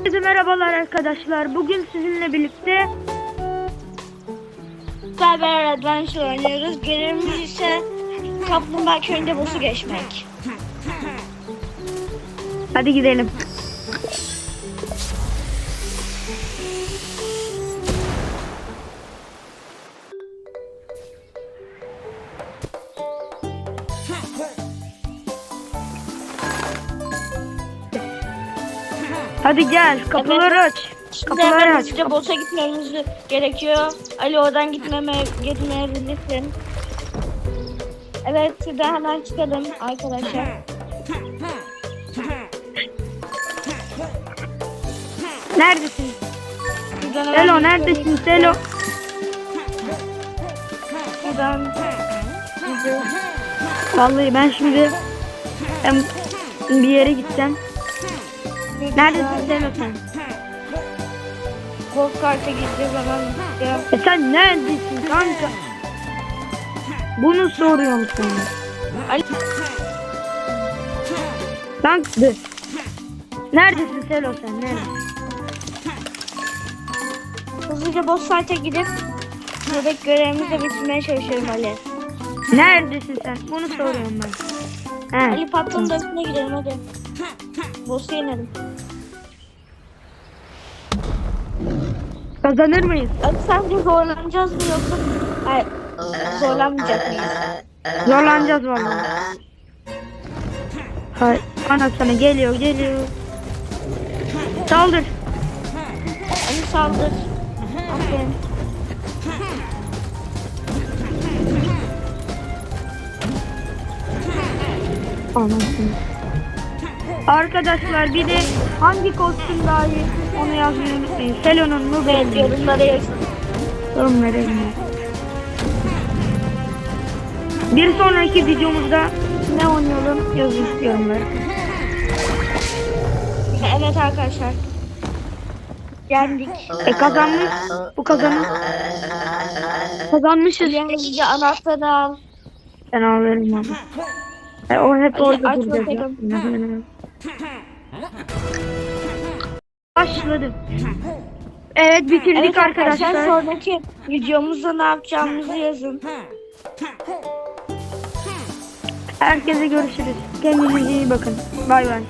Herkese merhabalar arkadaşlar. Bugün sizinle birlikte Cyber Adventure oynuyoruz. Görevimiz ise Kaplumbağa köyünde boss'u geçmek. hadi gidelim. Hadi gel kapıları aç. Şimdi Kapıları aç. hızlıca boss'a gitmemiz gerekiyor. Ali oradan gitmeme, gitmeyebilirsin. Evet, şuradan hemen çıkalım arkadaşlar. Neredesin? Selo neredesin Selo? Buradan. Vallahi ben şimdi hem bir yere gideceğim. Neredesin sen? Golf kart'a gideceğiz hemen. Ya, E sen neredesin kanka? Bunu soruyorum sana. Ali, Lan dur. Neredesin Selo sen? Neredesin? hızlıca boss fight'a gidip buradaki görevimizi de bitirmeye çalışıyorum Ali. Neredesin sen? Bunu soruyorum ben. He. Ali patronun dönüşüne gidelim hadi. Boss'u yenelim. Kazanır mıyız? Ali sence zorlanacağız mı yoksa? Hayır, zorlanmayacak mıyız? Zorlanacağız vallahi. Hay, ana sana geliyor geliyor. Saldır. Ali saldır. Aferin. Anasını. Arkadaşlar bir de hangi kostüm daha iyi onu yazmayı unutmayın. Selo'nun mu belli. yorumlara yazın. Yorum verelim. Bir sonraki videomuzda ne oynayalım yazın yorumlara. Evet arkadaşlar. Yendik. E kazanmış. Bu kazanmış. Kazanmışız. Yendik anahtarı al. Ben alırım abi. E, o hep orada duracak. Başladım. Evet bitirdik Evet arkadaşlar arkadaşlar. sonraki videomuzda ne yapacağımızı yazın. Herkese görüşürüz. Kendinize iyi bakın. Bay bay.